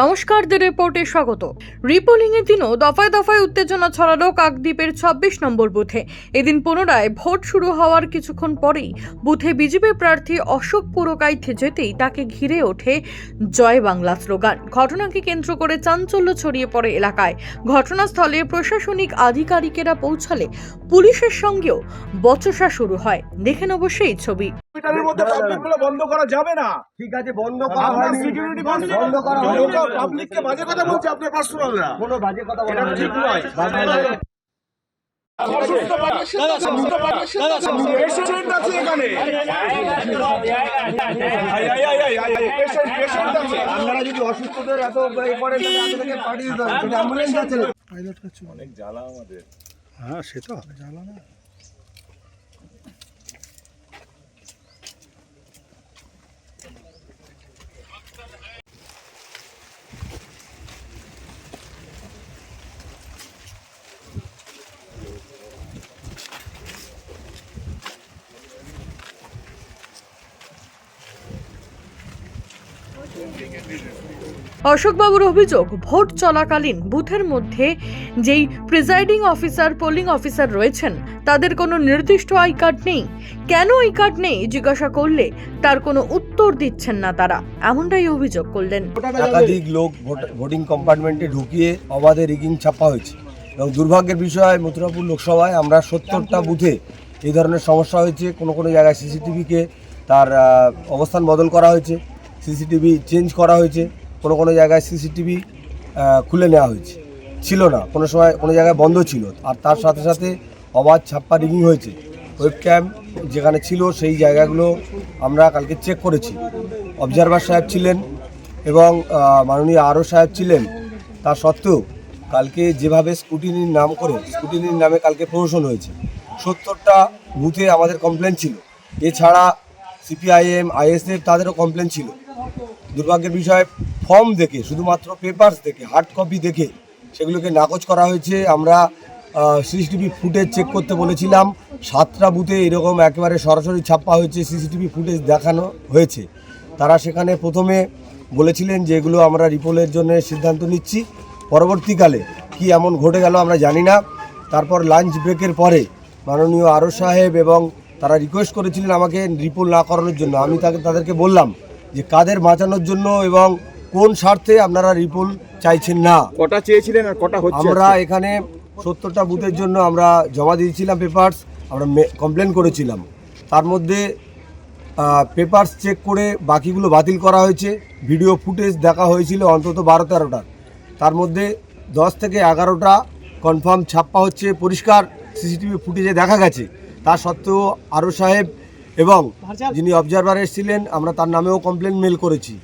নমস্কার দি রিপোর্টে স্বাগত। রিপোলিং এর দিনও দফায় দফায় উত্তেজনা ছড়ালো কাকদ্বীপের ছাব্বিশ নম্বর বুথে। এদিন পুনরায় ভোট শুরু হওয়ার কিছুক্ষণ পরেই বুথে বিজেপি প্রার্থী অশোক পুরকাইতে যেতেই তাকে ঘিরে ওঠে জয় বাংলা স্লোগান। ঘটনাকে কেন্দ্র করে চাঞ্চল্য ছড়িয়ে পড়ে এলাকায়। ঘটনাস্থলে প্রশাসনিক আধিকারিকেরা পৌঁছালে পুলিশের সঙ্গেও বচসা শুরু হয়। দেখে নেব সেই ছবি। মিটারের মধ্যে পাবলিক বন্ধ করা যাবে না। ঠিক আছে বন্ধ করা আপনার সিকিউরিটি বন্ধ করা হয়নি। পাবলিককে বাজে কথা বলছে আপনার পার্সোনালরা কোনো বাজে কথা বলা ঠিক নয়। অসুস্থ পেশেন্ট আছে এখানে। আই, আই, আই, আই, আই, আই, patient, patient আছে। আপনারা যদি অসুস্থদের এত করেন পাঠিয়ে দিতে হবে। যদি অ্যাম্বুলেন্স আছে না হ্যাঁ সে তো জ্বালা না। অশোকবাবুর অভিযোগ, ভোট চলাকালীন বুথের মধ্যে যেই প্রিজাইডিং অফিসার পোলিং অফিসার রয়েছেন, তাদের কোনো নির্দিষ্ট আই কার্ড নেই। কেন আই কার্ড নেই? জিজ্ঞাসা করলে তার কোনো উত্তর দিচ্ছেন না তারা। এমনটাই অভিযোগ করলেন। একাধিক লোক ভোট- কম্পার্টমেন্টে ঢুকিয়ে অবাধে রিগিং ছাপা হয়েছে। এবং দুর্ভাগ্যের বিষয়, মথুরাপুর লোকসভায় আমরা সত্তরটা বুথে এই ধরনের সমস্যা হয়েছে। কোনো কোনো জায়গায় সিসিটিভিকে তার অবস্থান বদল করা হয়েছে। সিসিটিভি চেঞ্জ করা হয়েছে, কোনো কোনো জায়গায় সিসিটিভি খুলে নেওয়া হয়েছে। ছিল না, কোনো সময় কোনো জায়গায় বন্ধ ছিল। আর তার সাথে সাথে অবাধ ছাপ্পা রিগিং হয়েছে। ওয়েব ক্যাম্প যেখানে ছিল সেই জায়গাগুলো আমরা কালকে চেক করেছি। অবজারভার সাহেব ছিলেন এবং মাননীয় আরও সাহেব ছিলেন। তা সত্ত্বেও কালকে যেভাবে স্কুটিনির নাম করে, স্কুটিনির নামে কালকে প্রমোশন হয়েছে। সত্তরটা বুথে আমাদের কমপ্লেন ছিল। এছাড়া সিপিআইএম, আইএসএফ তাদেরও কমপ্লেন ছিল। দুর্ভাগ্যের বিষয় ফর্ম দেখে, শুধুমাত্র পেপারস দেখে হার্ড কপি দেখে সেগুলোকে নাকচ করা হয়েছে। আমরা সিসিটিভি ফুটেজ চেক করতে বলেছিলাম। সাতটা বুথে এরকম একেবারে সরাসরি ছাপ্পা হয়েছে সিসিটিভি ফুটেজ দেখানো হয়েছে। তারা সেখানে প্রথমে বলেছিলেন যে এগুলো আমরা রিপোলের জন্য সিদ্ধান্ত নিচ্ছি। পরবর্তীকালে কি এমন ঘটে গেল আমরা জানি না। তারপর লাঞ্চ ব্রেকের পরে মাননীয় আরও সাহেব এবং তারা রিকোয়েস্ট করেছিলেন আমাকে রিপোল না করানোর জন্য। আমি তাকে, তাদেরকে বললাম যে কাদের বাঁচানোর জন্য এবং কোন স্বার্থে আপনারা রিপোল চাইছেন না। কটা চেয়েছিলেন আর কটা হচ্ছে আমরা এখানে সত্তরটা বুথের জন্য আমরা জমা দিয়েছিলাম পেপার্স আমরা কমপ্লেন করেছিলাম। তার মধ্যে পেপার্স চেক করে বাকিগুলো বাতিল করা হয়েছে। ভিডিও ফুটেজ দেখা হয়েছিল অন্তত বারো তেরোটা। তার মধ্যে দশ থেকে এগারোটা কনফার্ম ছাপ্পা হচ্ছে পরিষ্কার সিসিটিভি ফুটেজে দেখা গেছে। তা সত্ত্বেও আরও সাহেব এবং যিনি অবজারভার এসেছিলেন আমরা তার নামেও কমপ্লেন মেল করেছি।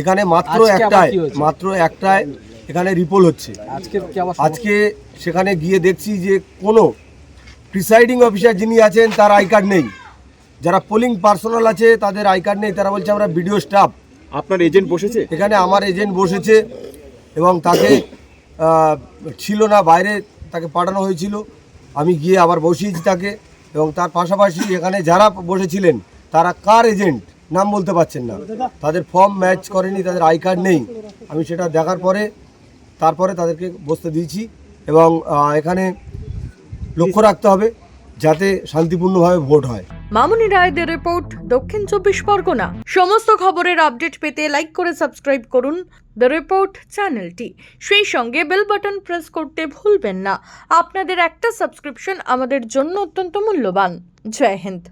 এখানে মাত্র একটাই মাত্র একটাই এখানে রিপোল হচ্ছে। আজকে সেখানে গিয়ে দেখছি যে কোনো প্রিসাইডিং অফিসার যিনি আছেন তার আই কার্ড নেই। যারা পোলিং পার্সোনাল আছে তাদের আই কার্ড নেই। তারা বলছে আমরা ভিডিও স্টাফ আপনার এজেন্ট বসেছে? এখানে আমার এজেন্ট বসেছে এবং তাকে ছিল না বাইরে তাকে পাঠানো হয়েছিল। আমি গিয়ে আবার বসিয়েছি তাকে। এবং তার পাশাপাশি এখানে যারা বসেছিলেন, তারা কার এজেন্ট? নাম বলতে পারছেন না। তাদের ফর্ম ম্যাচ করেনি, তাদের আই কার্ড নেই। আমি সেটা দেখার পরে, তারপরে তাদেরকে বসতে দিয়েছি এবং এখানে লক্ষ্য রাখতে হবে যাতে শান্তিপূর্ণভাবে ভোট হয়। মামুনি রায়দের রিপোর্ট দক্ষিণ চব্বিশ পরগনা। সমস্ত খবরের আপডেট পেতে লাইক করে সাবস্ক্রাইব করুন। দ্য রিপোর্ট চ্যানেলটি সেই সঙ্গে বেল বাটন প্রেস করতে ভুলবেন না। আপনাদের একটা সাবস্ক্রিপশন আমাদের জন্য অত্যন্ত মূল্যবান। জয় হিন্দ।